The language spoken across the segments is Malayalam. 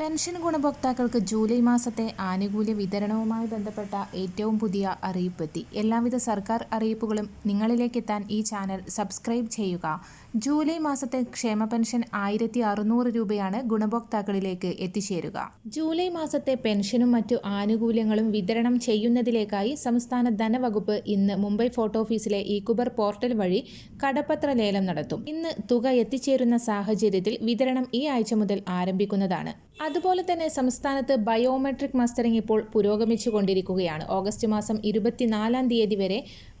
പെൻഷൻ ഗുണഭോക്താക്കൾക്ക് ജൂലൈ മാസത്തെ ആനുകൂല്യ വിതരണവുമായി ബന്ധപ്പെട്ട ഏറ്റവും പുതിയ അറിയിപ്പെത്തി. എല്ലാവിധ സർക്കാർ അറിയിപ്പുകളും നിങ്ങളിലേക്ക് നിങ്ങളിലേക്കെത്താൻ ഈ ചാനൽ സബ്സ്ക്രൈബ് ചെയ്യുക. ജൂലൈ മാസത്തെ ക്ഷേമ പെൻഷൻ ആയിരത്തി അറുന്നൂറ് രൂപയാണ് ഗുണഭോക്താക്കളിലേക്ക് എത്തിച്ചേരുക. ജൂലൈ മാസത്തെ പെൻഷനും മറ്റു ആനുകൂല്യങ്ങളും വിതരണം ചെയ്യുന്നതിലേക്കായി സംസ്ഥാന ധനവകുപ്പ് ഇന്ന് മുംബൈ ഫോട്ടോ ഓഫീസിലെ ഇകുബർ പോർട്ടൽ വഴി കടപ്പത്ര ലേലം നടത്തും. ഇന്ന് തുക എത്തിച്ചേരുന്ന സാഹചര്യത്തിൽ വിതരണം ഈ ആഴ്ച മുതൽ ആരംഭിക്കുന്നതാണ്. അതുപോലെ തന്നെ സംസ്ഥാനത്ത് ബയോമെട്രിക് മസ്റ്ററിംഗ് ഇപ്പോൾ പുരോഗമിച്ചു കൊണ്ടിരിക്കുകയാണ്. ഓഗസ്റ്റ് മാസം ഇരുപത്തിനാലാം തീയതി വരെ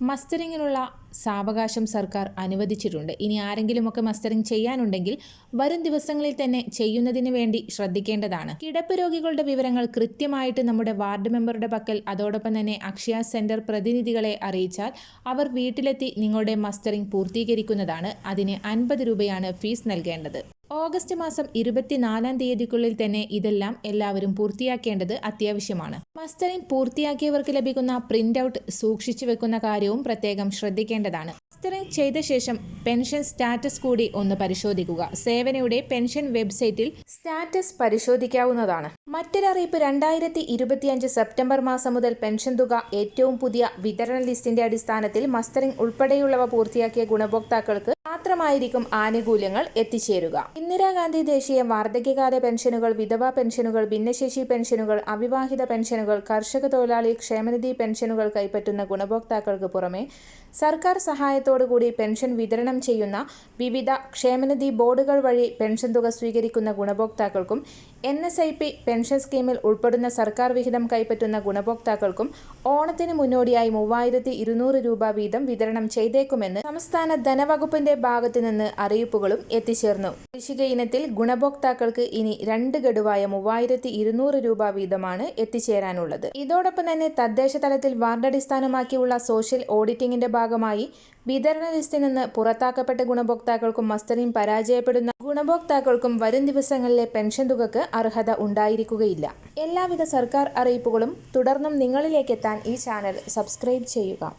മസ്റ്ററിങ്ങിനുള്ള സാവകാശം സർക്കാർ അനുവദിച്ചിട്ടുണ്ട്. ഇനി ആരെങ്കിലുമൊക്കെ മസ്റ്ററിംഗ് ചെയ്യാനുണ്ടെങ്കിൽ വരും ദിവസങ്ങളിൽ തന്നെ ചെയ്യുന്നതിന് വേണ്ടി ശ്രദ്ധിക്കേണ്ടതാണ്. കിടപ്പ് രോഗികളുടെ വിവരങ്ങൾ കൃത്യമായിട്ട് നമ്മുടെ വാർഡ് മെമ്പറുടെ പക്കൽ അതോടൊപ്പം തന്നെ അക്ഷയ സെന്റർ പ്രതിനിധികളെ അറിയിച്ചാൽ അവർ വീട്ടിലെത്തി നിങ്ങളുടെ മസ്റ്ററിംഗ് പൂർത്തീകരിക്കുന്നതാണ്. അതിന് അൻപത് രൂപയാണ് ഫീസ് നൽകേണ്ടത്. ഓഗസ്റ്റ് മാസം ഇരുപത്തിനാലാം തീയതിക്കുള്ളിൽ തന്നെ ഇതെല്ലാം എല്ലാവരും പൂർത്തിയാക്കേണ്ടത് അത്യാവശ്യമാണ്. മസ്റ്ററിംഗ് പൂർത്തിയാക്കിയവർക്ക് ലഭിക്കുന്ന പ്രിന്റ് ഔട്ട് സൂക്ഷിച്ചു വെക്കുന്ന കാര്യവും പ്രത്യേകം ശ്രദ്ധിക്കേണ്ടതാണ്. മസ്റ്ററിംഗ് ചെയ്ത ശേഷം പെൻഷൻ സ്റ്റാറ്റസ് കൂടി ഒന്ന് പരിശോധിക്കുക. സേവനയുടെ പെൻഷൻ വെബ്സൈറ്റിൽ സ്റ്റാറ്റസ് പരിശോധിക്കാവുന്നതാണ്. മറ്റൊരറിയിപ്പ് രണ്ടായിരത്തി ഇരുപത്തിയഞ്ച് സെപ്റ്റംബർ മാസം മുതൽ പെൻഷൻ തുക ഏറ്റവും പുതിയ വിതരണ ലിസ്റ്റിന്റെ അടിസ്ഥാനത്തിൽ മസ്റ്ററിംഗ് ഉൾപ്പെടെയുള്ളവ പൂർത്തിയാക്കിയ ഗുണഭോക്താക്കൾക്ക് മാത്രമായിരിക്കും ആനുകൂല്യങ്ങൾ എത്തിച്ചേരുക. ഇന്ദിരാഗാന്ധി ദേശീയ വാർദ്ധക്യകാല പെൻഷനുകൾ വിധവാ പെൻഷനുകൾ ഭിന്നശേഷി പെൻഷനുകൾ അവിവാഹിത പെൻഷനുകൾ കർഷക തൊഴിലാളി ക്ഷേമനിധി പെൻഷനുകൾ കൈപ്പറ്റുന്ന ഗുണഭോക്താക്കൾക്ക് പുറമെ സർക്കാർ സഹായത്തോടുകൂടി പെൻഷൻ വിതരണം ചെയ്യുന്ന വിവിധ ക്ഷേമനിധി ബോർഡുകൾ വഴി പെൻഷൻ തുക സ്വീകരിക്കുന്ന ഗുണഭോക്താക്കൾക്കും N S I P pension സ്കീമിൽ ഉൾപ്പെടുന്ന സർക്കാർ വിഹിതം കൈപ്പറ്റുന്ന ഗുണഭോക്താക്കൾക്കും ഓണത്തിന് മുന്നോടിയായി മൂവായിരത്തി ഇരുന്നൂറ് രൂപ വീതം വിതരണം ചെയ്തേക്കുമെന്ന് സംസ്ഥാന ധനവകുപ്പിന്റെ ഭാഗത്തു നിന്ന് അറിയിപ്പുകളും എത്തിച്ചേർന്നു. കൃഷിക ഇനത്തിൽ ഗുണഭോക്താക്കൾക്ക് ഇനി രണ്ട് ഗഡുവായ മൂവായിരത്തി ഇരുന്നൂറ് രൂപ വീതമാണ് എത്തിച്ചേരാനുള്ളത്. ഇതോടൊപ്പം തന്നെ തദ്ദേശ തലത്തിൽ വാർഡടിസ്ഥാനമാക്കിയുള്ള സോഷ്യൽ ഓഡിറ്റിംഗിന്റെ ഭാഗമായി വിതരണ ലിസ്റ്റിൽ നിന്ന് പുറത്താക്കപ്പെട്ട ഗുണഭോക്താക്കൾക്കും മസ്റ്ററിംഗ് പരാജയപ്പെടുന്ന ഗുണഭോക്താക്കൾക്കും വരും ദിവസങ്ങളിലെ പെൻഷൻ തുകക്ക് അർഹത ഉണ്ടായിരിക്കുകയില്ല. എല്ലാവിധ സർക്കാർ അറിയിപ്പുകളും തുടർന്നും നിങ്ങളിലേക്കെത്താൻ ഈ ചാനൽ സബ്സ്ക്രൈബ് ചെയ്യുക.